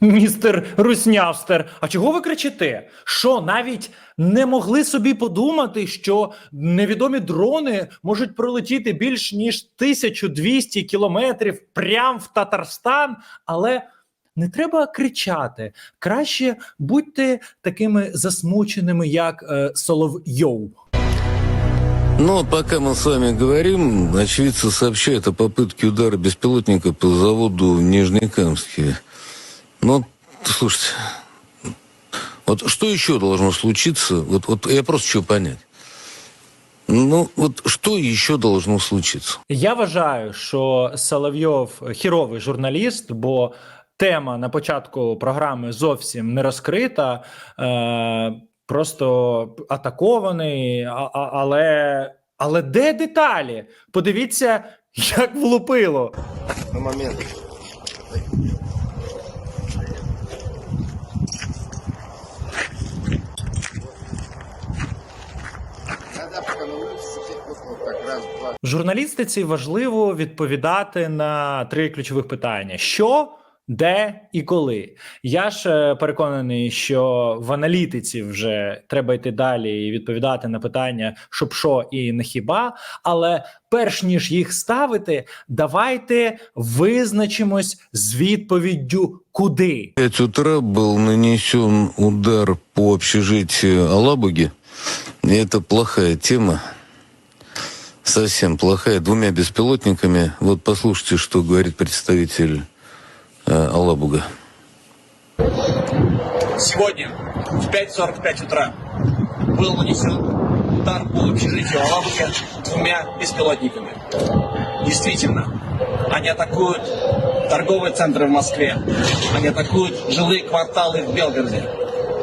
містер Руснявстер. А чого ви кричите? Що навіть не могли собі подумати, що невідомі дрони можуть пролетіти більш ніж 1200 кілометрів прямо в Татарстан, але. Не треба кричати. Краще будьте такими засмученими, як е, Соловйов. Но пока мы с вами говорим, очевидцы сообщают о попытке удара беспилотника по заводу в Нижнекамске. Но, слушайте, вот что еще должно случиться? Вот, вот я просто хочу понять. Ну, вот что еще должно случиться? Я вважаю, що Соловйов хіровий журналіст, бо тема на початку програми зовсім не розкрита. Е, просто атакований, а, а, але, але де деталі? Подивіться, як влупило. на момент. Так раз, два, Журналістиці важливо відповідати на три ключових питання: що, де і коли. Я ж е, переконаний, що в аналітиці вже треба йти далі і відповідати на питання, щоб що і не хіба. Але перш ніж їх ставити, давайте визначимось з відповіддю куди. В 5 утра был нанесен удар по общежитию Алабуги. И это плохая тема. Совсем плохая. Двумя беспилотниками. Вот послушайте, что говорит представитель э, Алабуга. Сегодня в 5.45 утра был нанесен удар по общежитию Алабуге двумя беспилотниками. Действительно, они атакуют торговые центры в Москве, они атакуют жилые кварталы в Белгороде,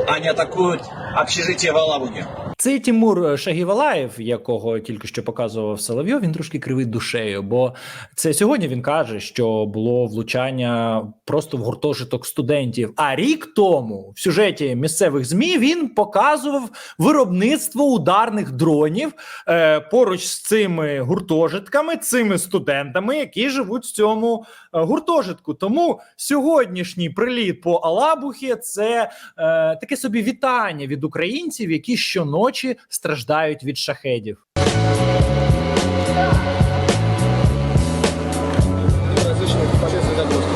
они атакуют общежитие в Алабуге. Цей Тимур Шагівалаєв, якого тільки що показував Соловйов, він трошки кривий душею. Бо це сьогодні він каже, що було влучання просто в гуртожиток студентів. А рік тому в сюжеті місцевих змі він показував виробництво ударних дронів е, поруч з цими гуртожитками, цими студентами, які живуть в цьому е, гуртожитку. Тому сьогоднішній приліт по Алабухі це е, таке собі вітання від українців, які щоночі страждають від шахедів.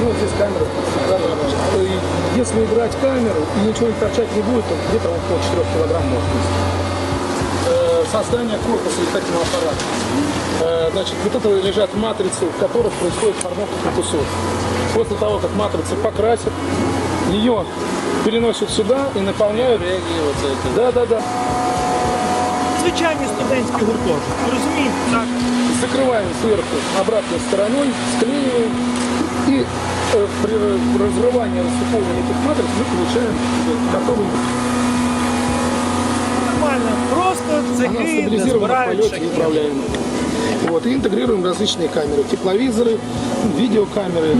Ну, здесь. И Если убрать камеру и ничего не торчать не будет, то где-то около 4 килограмм может весить. Э, Создание корпуса летательного аппарата. Э, Значит, вот это лежат матрицы, в которых происходит формовка корпусов. После того, как матрицы покрасят, ее переносят сюда и наполняют. Да, да, да Звичайні студентські гуртожитки, розумієте? Так. закрываем сверху обратной стороной, склеиваем, и э, при разрывании расшифровывания этих матриц мы получаем готовый Нормально, просто Она цехи, де стабилизирована в збирають полете и шахеди. управляемая. Вот, и интегрируем различные камеры, тепловизоры, видеокамеры.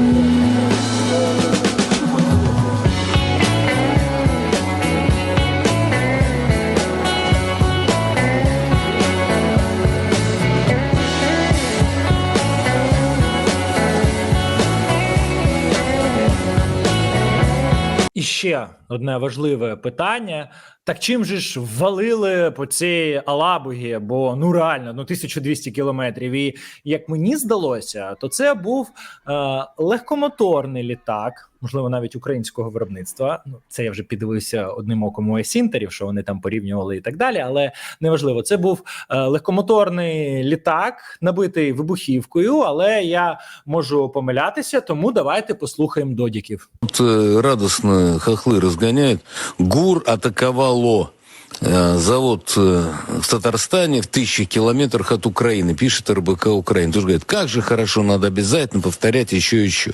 Ще одне важливе питання: так чим же ж валили по цій Алабугі? Бо ну реально, ну 1200 кілометрів. І як мені здалося, то це був е, легкомоторний літак, можливо, навіть українського виробництва. Ну це я вже піддивився одним оком у есінтерів, що вони там порівнювали і так далі. Але неважливо, це був е, легкомоторний літак, набитий вибухівкою. Але я можу помилятися, тому давайте послухаємо додіків. Тут э, радостно хохлы разгоняют. ГУР атаковало э, Завод э, в Татарстане в тысячи километрах от Украины, пишет РБК Украины. Тоже говорит, как же хорошо, надо обязательно повторять еще и еще.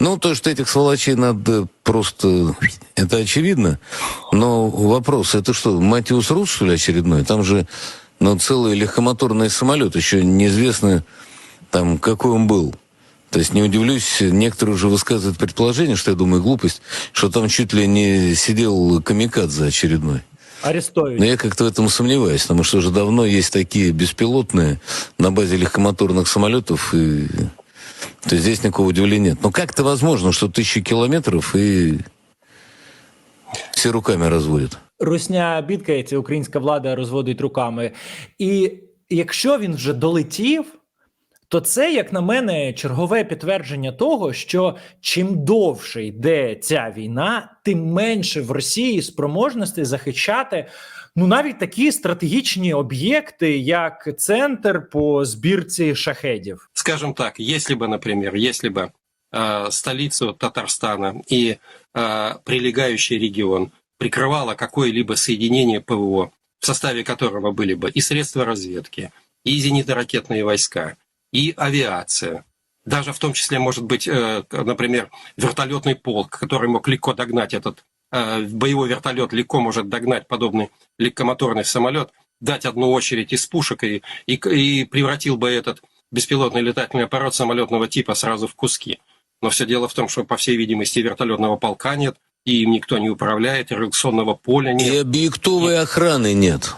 Ну, то, что этих сволочей надо просто... Это очевидно. Но вопрос, это что, Матиус Рус, что ли, очередной? Там же ну, целый легкомоторный самолет, еще неизвестно, там, какой он был. То есть не удивлюсь, некоторые уже высказывают предположение, что я думаю глупость, что там чуть ли не сидел камикадзе очередной. Арестують. Но я как-то в этом сомневаюсь, потому что уже давно есть такие беспилотные на базе легкомоторных самолетов, и то здесь никакого удивления нет. Но как это возможно, что тысячи километров и все руками разводят? Русня бідкається, українська влада розводить руками. І якщо він вже долетів, то це, як на мене, чергове підтвердження того, що чим довше йде ця війна, тим менше в Росії спроможності захищати ну навіть такі стратегічні об'єкти, як центр по збірці шахедів. скажем так, если бы, например, если бы э, столицу Татарстана и э, прилегающий регион прикрывало какое-либо соединение ПВО, в составе которого были бы и средства разведки, и зенитно-ракетные войска, И авиация, даже в том числе, может быть, э, например, вертолетный полк, который мог легко догнать этот э, боевой вертолет, легко может догнать подобный легкомоторный самолет, дать одну очередь из пушек и, и, и превратил бы этот беспилотный летательный аппарат самолетного типа сразу в куски. Но все дело в том, что, по всей видимости, вертолетного полка нет, и им никто не управляет, и реакционного поля И нет. объектовой охраны нет.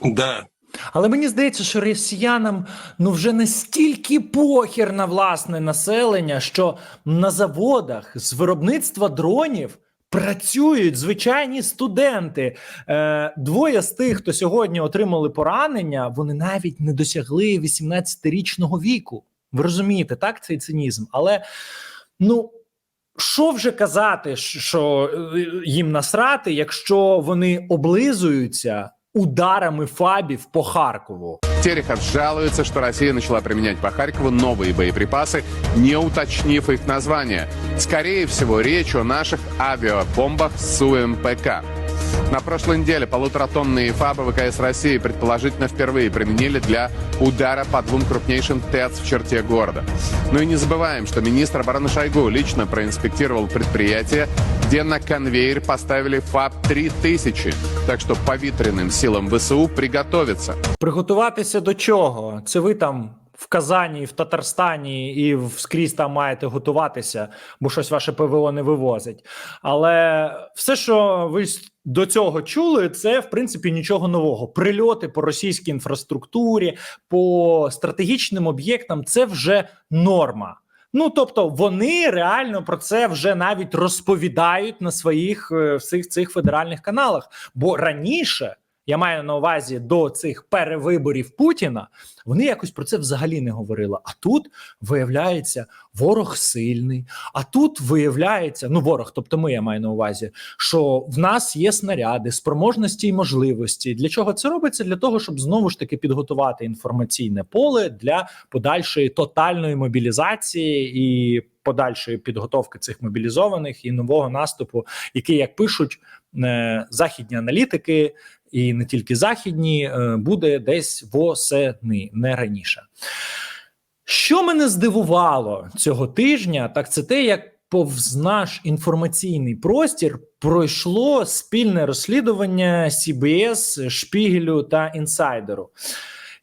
Да, Але мені здається, що росіянам ну вже настільки похір на власне населення, що на заводах з виробництва дронів. Працюють звичайні студенти. Е, двоє з тих, хто сьогодні отримали поранення, вони навіть не досягли 18-річного віку. Ви розумієте, так цей цинізм? Але ну що вже казати, що е, їм насрати, якщо вони облизуються ударами фабів по Харкову? Терехов жалуется, что Россия начала применять по Харькову новые боеприпасы, не уточнив их название. Скорее всего, речь о наших авиабомбах с УМПК. На прошлой неделе полуторатонные ФАБы ВКС России предположительно впервые применили для удара по двум крупнейшим ТЭЦ в черте города. Ну и не забываем, что министр обороны Шойгу лично проинспектировал предприятие, где на конвейер поставили ФАБ-3000. Так что повітряним силам ВСУ приготовиться. Приготуватися до чого? Це ви там в Казані, в Татарстані і скрізь там маєте готуватися, бо щось ваше ПВО не вивозить. Але все, що ви до цього чули, це в принципі нічого нового. Прильоти по російській інфраструктурі, по стратегічним об'єктам це вже норма. Ну тобто вони реально про це вже навіть розповідають на своїх е, всіх цих федеральних каналах. Бо раніше я маю на увазі до цих перевиборів Путіна, вони якось про це взагалі не говорили. А тут виявляється, ворог сильний. А тут виявляється, ну ворог, тобто ми я маю на увазі, що в нас є снаряди, спроможності і можливості. Для чого це робиться? Для того, щоб знову ж таки підготувати інформаційне поле для подальшої тотальної мобілізації і подальшої підготовки цих мобілізованих і нового наступу, який, як пишуть е, західні аналітики, і не тільки західні, е, буде десь восени, не раніше. Що мене здивувало цього тижня, так це те, як повз наш інформаційний простір пройшло спільне розслідування CBS, Шпігелю та інсайдеру.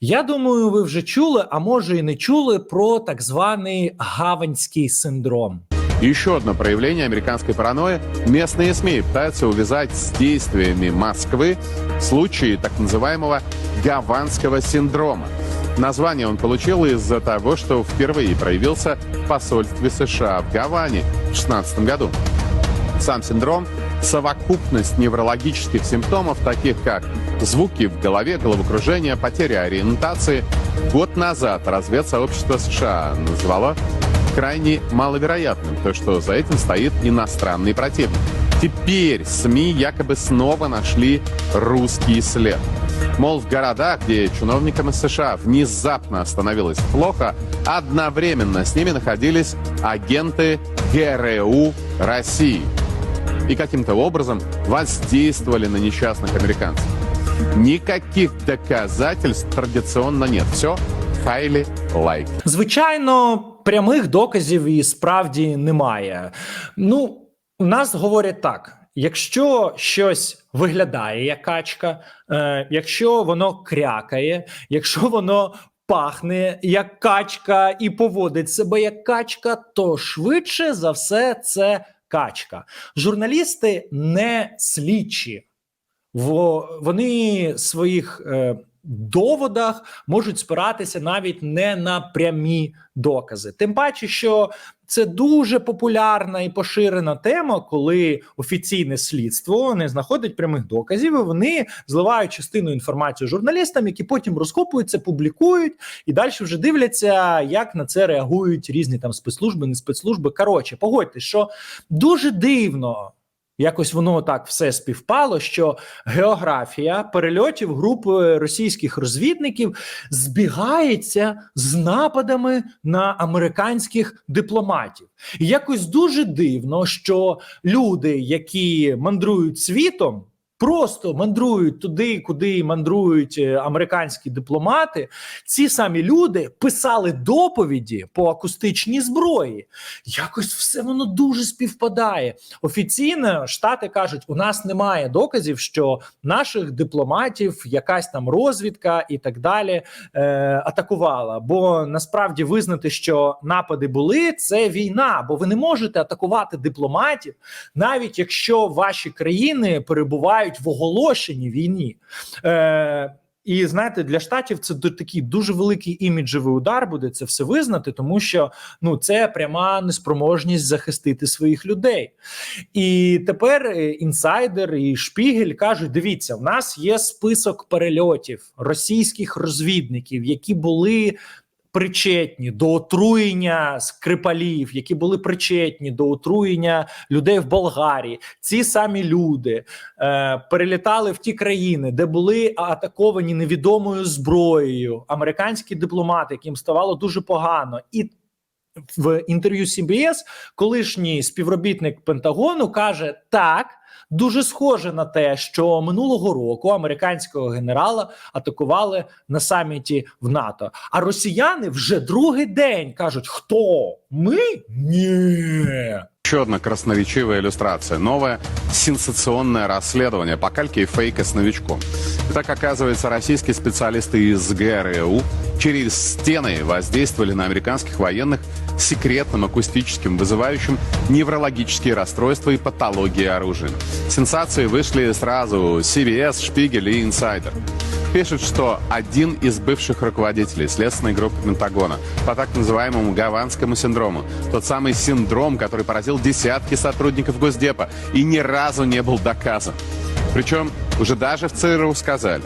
Я думаю, ви вже чули, а може і не чули про так званий гаванський синдром. Еще одно проявление американской паранойи. Местные СМИ пытаются увязать с действиями Москвы случаи так называемого гаванского синдрома. Название он получил из-за того, что впервые проявился в посольстве США в Гаване в 2016 году. Сам синдром – совокупность неврологических симптомов, таких как звуки в голове, головокружение, потеря ориентации. Год назад разведсообщество США назвало крайне маловероятным, то, что за этим стоит иностранный противник. Теперь СМИ якобы снова нашли русский след. Мол, в городах, где чиновникам из США внезапно становилось плохо, одновременно с ними находились агенты ГРУ России и каким-то образом воздействовали на несчастных американцев. Никаких доказательств традиционно нет. Все highly like. Звичайно, прямих доказів і справді немає. Ну, у нас говорять так: якщо щось виглядає як качка, е, якщо воно крякає, якщо воно пахне як качка і поводить себе як качка, то швидше за все це качка. Журналісти не слідчі. Во- Вони своїх е, доводах можуть спиратися навіть не на прямі докази. Тим паче, що це дуже популярна і поширена тема, коли офіційне слідство не знаходить прямих доказів. і Вони зливають частину інформації журналістам, які потім розкопують це, публікують і далі вже дивляться, як на це реагують різні там спецслужби, не спецслужби. Коротше, погодьтесь, що дуже дивно. Якось воно так все співпало, що географія перельотів групи російських розвідників збігається з нападами на американських дипломатів. І якось дуже дивно, що люди, які мандрують світом, просто мандрують туди, куди мандрують е, американські дипломати. Ці самі люди писали доповіді по акустичній зброї. Якось все воно дуже співпадає. Офіційно штати кажуть, у нас немає доказів, що наших дипломатів якась там розвідка і так далі е, атакувала. Бо насправді визнати, що напади були, це війна, бо ви не можете атакувати дипломатів, навіть якщо ваші країни перебувають в оголошеній війні. Е, і знаєте, для штатів це такий дуже великий іміджевий удар буде це все визнати, тому що ну це пряма неспроможність захистити своїх людей. І тепер е, інсайдер і Шпігель кажуть: дивіться, в нас є список перельотів російських розвідників, які були. Причетні до отруєння скрипалів, які були причетні до отруєння людей в Болгарії. Ці самі люди е, перелітали в ті країни, де були атаковані невідомою зброєю американські дипломати, яким ставало дуже погано, і в інтерв'ю CBS колишній співробітник Пентагону каже: так Дуже схоже на те, що минулого року американського генерала атакували на саміті в НАТО. А росіяни вже другий день кажуть: хто ми? Ні. Еще одна красноречивая иллюстрация. Новое сенсационное расследование по кальке и фейка с новичком. Так оказывается, российские специалисты из ГРУ через стены воздействовали на американских военных Секретным акустическим, вызывающим неврологические расстройства и патологии оружия. Сенсации вышли сразу CBS, Шпигель и Инсайдер. Пишут, что один из бывших руководителей следственной группы Пентагона по так называемому гаванскому синдрому, тот самый синдром, который поразил десятки сотрудников Госдепа и ни разу не был доказан. Причем уже даже в ЦРУ сказали,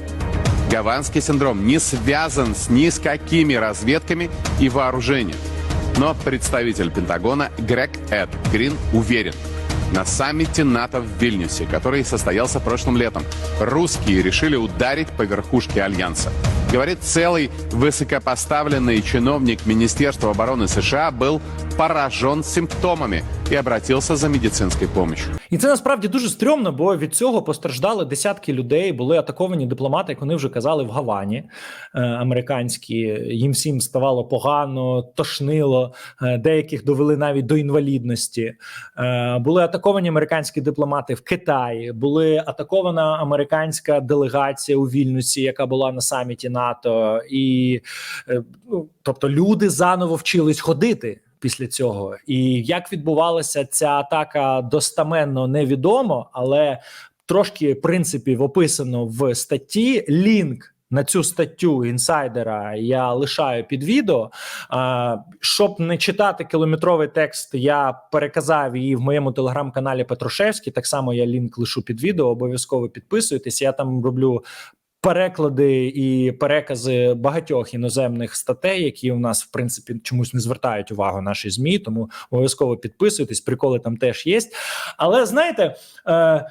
гаванский синдром не связан с ни с какими разведками и вооружением. Но представитель Пентагона Грег Эд Грин уверен, на саммите НАТО в Вильнюсе, который состоялся прошлым летом, русские решили ударить по верхушке Альянса. Говорит, целый высокопоставленный чиновник Министерства обороны США был поражен симптомами и обратился за медицинской помощью. І це насправді дуже стрьомно, бо від цього постраждали десятки людей. Були атаковані дипломати, як вони вже казали, в Гавані е, американські. Їм всім ставало погано, тошнило. е, Деяких довели навіть до інвалідності. Е, Були атаковані американські дипломати в Китаї. Були атакована американська делегація у Вільнюсі, яка була на саміті НАТО, і ну, тобто люди заново вчились ходити після цього. І як відбувалася ця атака достаменно невідомо, але трошки принципів описано в статті. Лінк на цю статтю інсайдера я лишаю під відео. А, щоб не читати кілометровий текст, я переказав її в моєму телеграм-каналі Петрушевський. Так само я лінк лишу під відео. Обов'язково підписуйтесь. Я там роблю. Переклади і перекази багатьох іноземних статей, які у нас в принципі чомусь не звертають увагу наші змі, тому обов'язково підписуйтесь. Приколи там теж є. Але знаєте, е,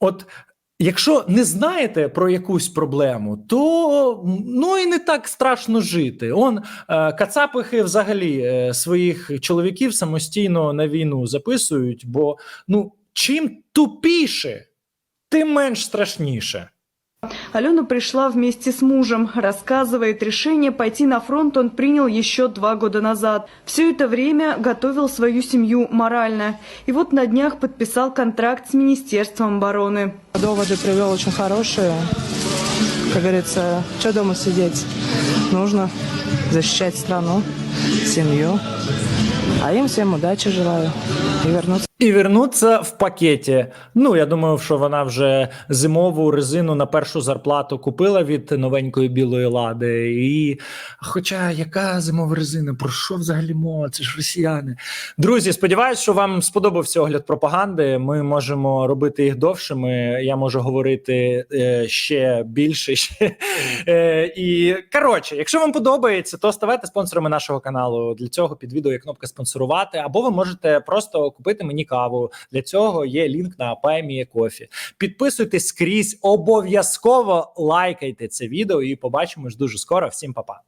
от якщо не знаєте про якусь проблему, то ну і не так страшно жити. Он е, кацапихи взагалі е, своїх чоловіків самостійно на війну записують, бо ну чим тупіше, тим менш страшніше. Алена пришла вместе с мужем. Рассказывает, решение пойти на фронт он принял еще два года назад. Все это время готовил свою семью морально. И вот на днях подписал контракт с Министерством обороны. Доводы привел очень хорошие. Как говорится, что дома сидеть? Нужно защищать страну, семью. А им всем удачи желаю и вернуться. І вернуться в пакеті. Ну, я думаю, що вона вже зимову резину на першу зарплату купила від новенької білої лади. І хоча яка зимова резина? Про що взагалі мова? Це ж росіяни. Друзі, сподіваюсь, що вам сподобався огляд пропаганди. Ми можемо робити їх довшими. Я можу говорити е, ще більше. Ще. Е, і коротше, якщо вам подобається, то ставайте спонсорами нашого каналу. Для цього під відео є кнопка спонсорувати, або ви можете просто купити мені каву. Для цього є лінк на Паймі Кофі. Підписуйтесь скрізь, обов'язково лайкайте це відео і побачимось дуже скоро. Всім па-па.